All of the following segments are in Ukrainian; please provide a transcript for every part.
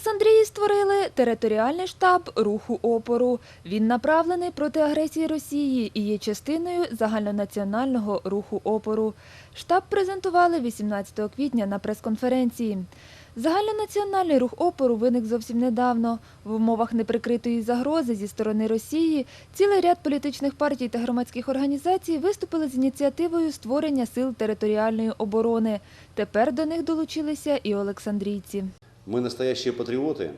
Олександрії створили територіальний штаб руху опору. Він направлений проти агресії Росії і є частиною загальнонаціонального руху опору. Штаб презентували 18 квітня на прес-конференції. Загальнонаціональний рух опору виник зовсім недавно. В умовах неприкритої загрози зі сторони Росії цілий ряд політичних партій та громадських організацій виступили з ініціативою створення сил територіальної оборони. Тепер до них долучилися і олександрійці. Мы, настоящие патриоты,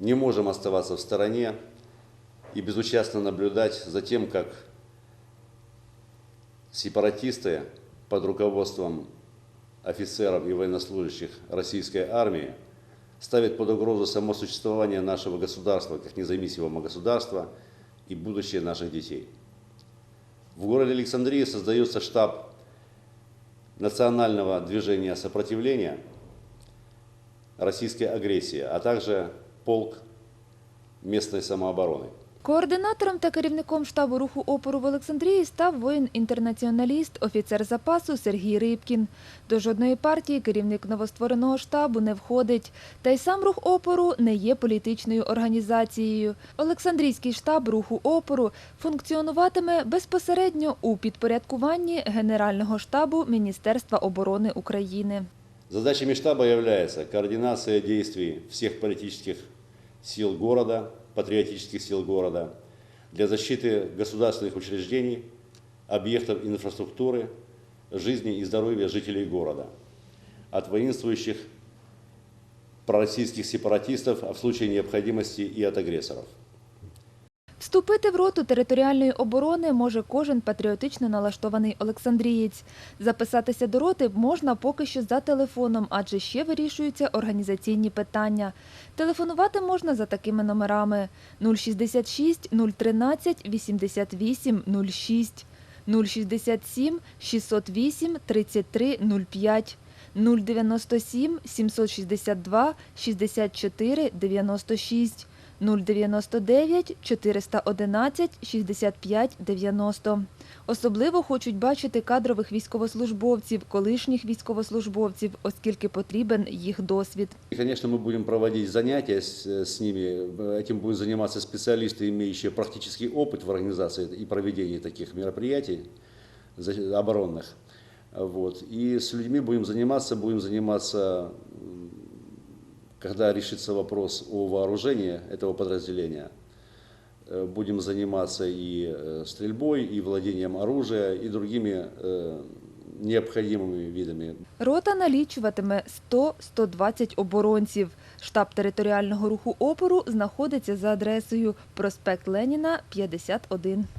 не можем оставаться в стороне и безучастно наблюдать за тем, как сепаратисты под руководством офицеров и военнослужащих российской армии ставят под угрозу само существование нашего государства как независимого государства и будущее наших детей. В городе Александрии создается штаб национального движения сопротивления – российской агрессии, а также полк местной самообороны. Координатором та керівником штабу руху опору в Олександрії став воїн-інтернаціоналіст, офіцер запасу Сергій Рибкін. До жодної партії керівник новоствореного штабу не входить. Та й сам рух опору не є політичною організацією. Олександрійський штаб руху опору функціонуватиме безпосередньо у підпорядкуванні Генерального штабу Міністерства оборони України. Задачами штаба является координация действий всех политических сил города, патриотических сил города для защиты государственных учреждений, объектов инфраструктуры, жизни и здоровья жителей города от воинствующих пророссийских сепаратистов, а в случае необходимости и от агрессоров. Вступити в роту територіальної оборони може кожен патріотично налаштований олександрієць. Записатися до роти можна поки що за телефоном, адже ще вирішуються організаційні питання. Телефонувати можна за такими номерами 066 013 88 06, 067 608 33 05, 097 762 64 96, 099 411 65 90. Особливо хочуть бачити кадрових військовослужбовців, колишніх військовослужбовців, оскільки потрібен їх досвід. И, конечно, мы будем проводить занятия с, с ними. Этим будут заниматься специалисты, имеющие практический опыт в организации и проведении таких мероприятий за- оборонных. Вот. И с людьми будем заниматься, будем заниматься, м, когда решится вопрос о вооружении этого подразделения. Э, Будем заниматься и э, стрельбой, и владением оружия, и другими э, необходимыми видами Рота налічуватиме 100-120 оборонців. Штаб територіального руху опору знаходиться за адресою проспект Леніна, 51.